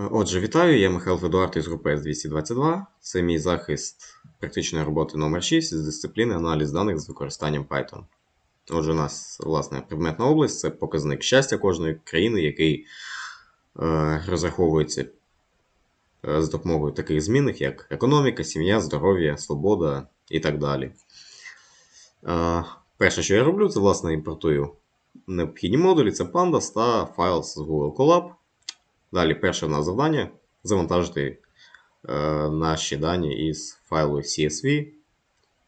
Отже, вітаю, я Михайло Федуарт із групи S222. Це мій захист практичної роботи номер 6 з дисципліни аналіз даних з використанням Python. Отже, у нас власне предметна область це показник щастя кожної країни, який е, розраховується е, з допомогою таких змінних, як економіка, сім'я, здоров'я, свобода і так далі. Е, перше, що я роблю, це власне імпортую необхідні модулі, це Pandas та файл з Google Colab. Далі перше в нас завдання завантажити е, наші дані із файлу CSV.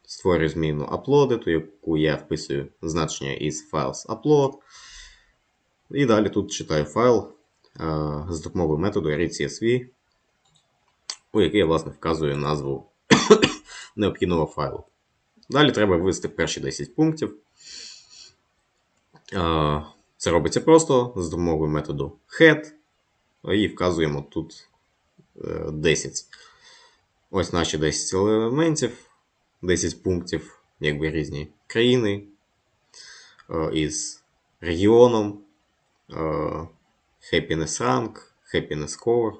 Створюю зміну uploaded, у яку я вписую значення із files upload. І далі тут читаю файл е, з допомогою методу readCSV, у який я власне вказую назву необхідного файлу. Далі треба ввести перші 10 пунктів. Е, Це робиться просто з допомогою методу head. І вказуємо тут е, 10. Ось наші 10 елементів, 10 пунктів, якби різні країни е, із регіоном, е, happiness rank, happiness score,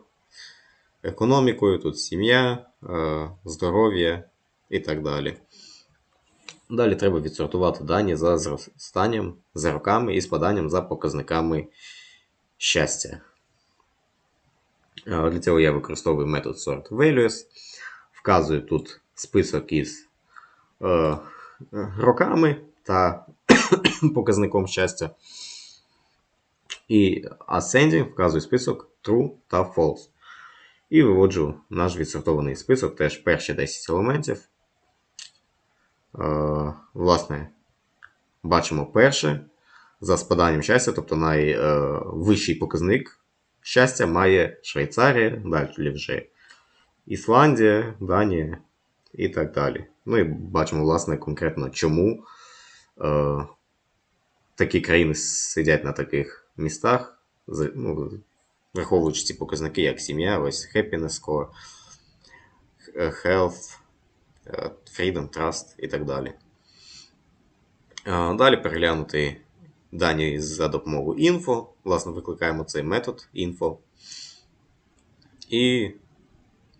економікою, тут сім'я, е, здоров'я і так далі. Далі треба відсортувати дані за зростанням, за роками і спаданням за показниками щастя. Для цього я використовую метод sortValues. Вказую тут список із е, роками та показником щастя. І Ascending вказую список True та False. І виводжу наш відсортований список, теж перші 10 елементів. Е, власне, бачимо перше за спаданням щастя, тобто найвищий показник щастя має Швейцарія, далі вже Ісландія, Данія і так далі. Ну і бачимо, власне, конкретно, чому е, такі країни сидять на таких містах, ну, враховуючи ці показники, як сім'я, ось happiness score, health, freedom, trust і так далі. Далі переглянути дані за допомогою info. Власне, викликаємо цей метод info. І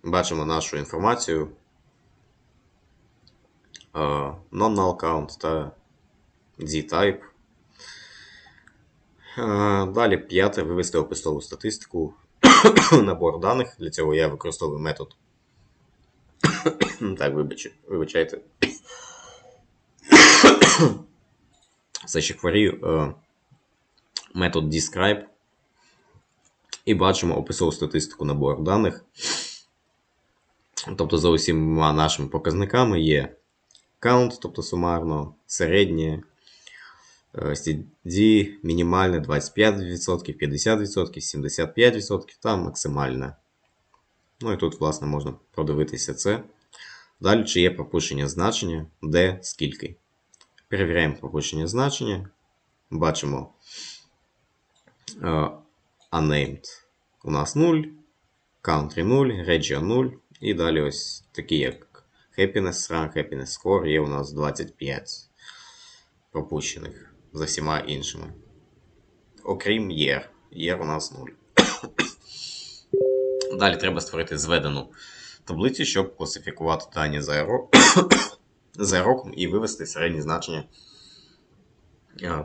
бачимо нашу інформацію non-null count та z-type. Далі п'яте вивести описову статистику набор даних. Для цього я використовую метод. Так, вибачайте. Все ще хворію. Метод describe. І бачимо описову статистику набору даних. Тобто, за усіма нашими показниками є count, тобто сумарно, середнє, CD, мінімальне 25%, 50%, 75% та максимальне. Ну і тут, власне, можна продивитися це. Далі, чи є пропущення значення, де, скільки. Перевіряємо пропущення значення. Бачимо unnamed у нас 0, country 0, region 0. І далі ось такі, як happiness rank, happiness score є у нас 25 пропущених за всіма іншими. Окрім year. Year у нас 0. Далі треба створити зведену таблицю, щоб класифікувати дані за за роком і вивести середні значення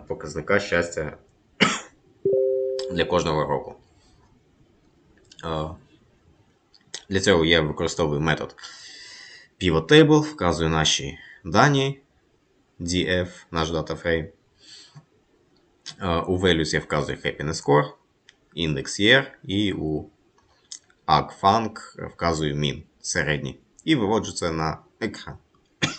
показника щастя для кожного року. Для цього я використовую метод PivotTable, вказую наші дані DF, наш DataFrame. У values я вказую happiness score, index year і у agfunc вказую min середній. І виводжу це на екран.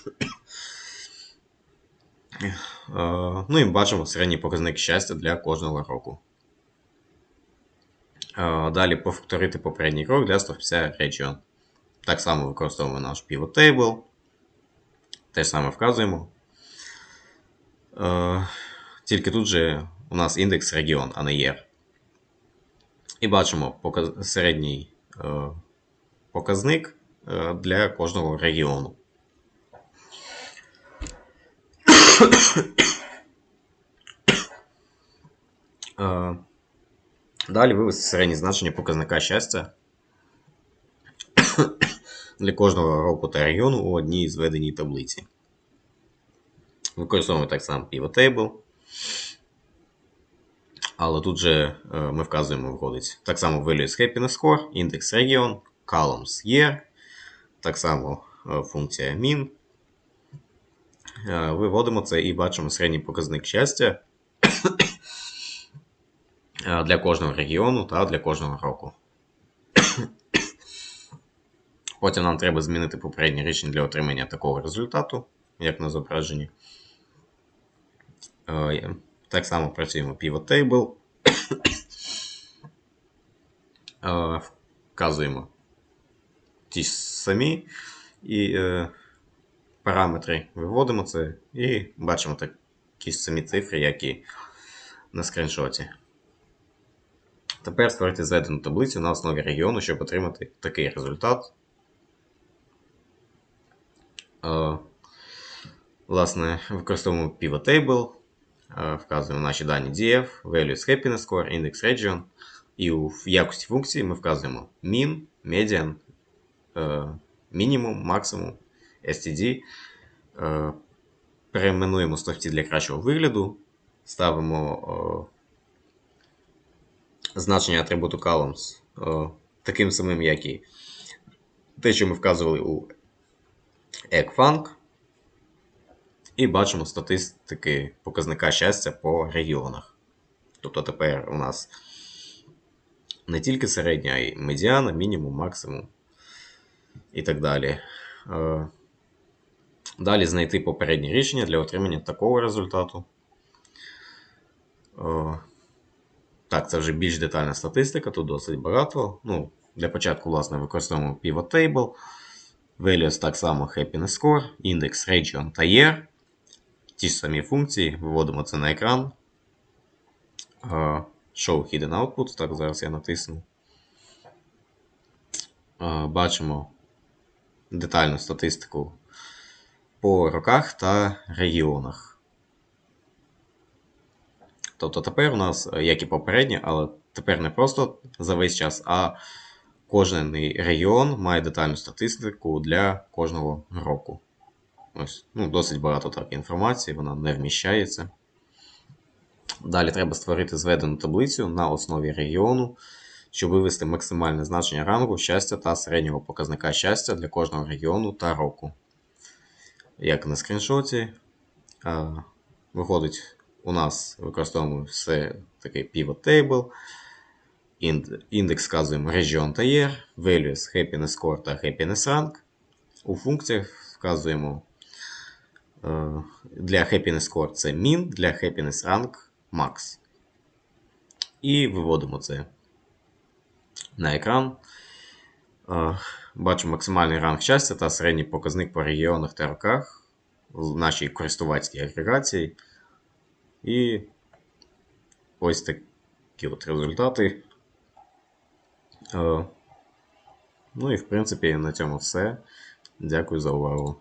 Ну і бачимо середній показник щастя для кожного року. Далі повторити попередній крок для стовпця Region. Так само використовуємо наш Pivot Table. Те ж саме вказуємо. Тільки тут же у нас індекс регіон, а не year. І бачимо середній показник для кожного регіону. Далі вивести середні значення показника щастя для кожного року та регіону у одній зведеній таблиці. Використовуємо так само pivot table. Але тут же е, ми вказуємо, виходить так само values happiness score, індекс region, columns year, так само е, функція min. Виводимо це і бачимо середній показник щастя для кожного регіону та для кожного року. Потім нам треба змінити попереднє рішення для отримання такого результату, як на зображенні. Так само працюємо pivot table. Вказуємо ті самі і е, параметри виводимо це і бачимо такі самі цифри, як і на скріншоті. Тепер створити зведену таблицю на основі регіону, щоб отримати такий результат. Е, Власне, використовуємо pivot table, е, вказуємо наші дані DF, values happiness score, index region. І в якості функції ми вказуємо min, median, е, мінімум, максимум, std. Е, Перейменуємо стовпці для кращого вигляду, ставимо е, значення атрибуту columns е, таким самим, як і те, що ми вказували у EggFunk. І бачимо статистики показника щастя по регіонах. Тобто тепер у нас не тільки середня, а й медіана, мінімум, максимум і так далі. Далі знайти попереднє рішення для отримання такого результату. Е, Так, це вже більш детальна статистика, тут досить багато. Ну, Для початку, власне, використовуємо pivot table. Values так само happiness score, індекс region та year. Ті ж самі функції, виводимо це на екран. Е, Show Hidden Output, так, зараз я натисну. Е, Бачимо детальну статистику по роках та регіонах. Тобто тепер у нас, е, як і попередньо, але тепер не просто за весь час, а кожен регіон має детальну статистику для кожного року. Ось, ну, Досить багато так інформації, вона не вміщається. Далі треба створити зведену таблицю на основі регіону, щоб вивести максимальне значення рангу щастя та середнього показника щастя для кожного регіону та року. Як на скріншоті, виходить, у нас використовуємо все такий pivot table. Індекс вказуємо region та year, values happiness score та happiness rank. У функціях вказуємо для happiness score це min, для happiness rank max. І виводимо це на екран. Бачимо максимальний ранг щастя та середній показник по регіонах та роках в нашій користувацькій агрегації. І ось такі от результати. Ну і в принципі на цьому все. Дякую за увагу.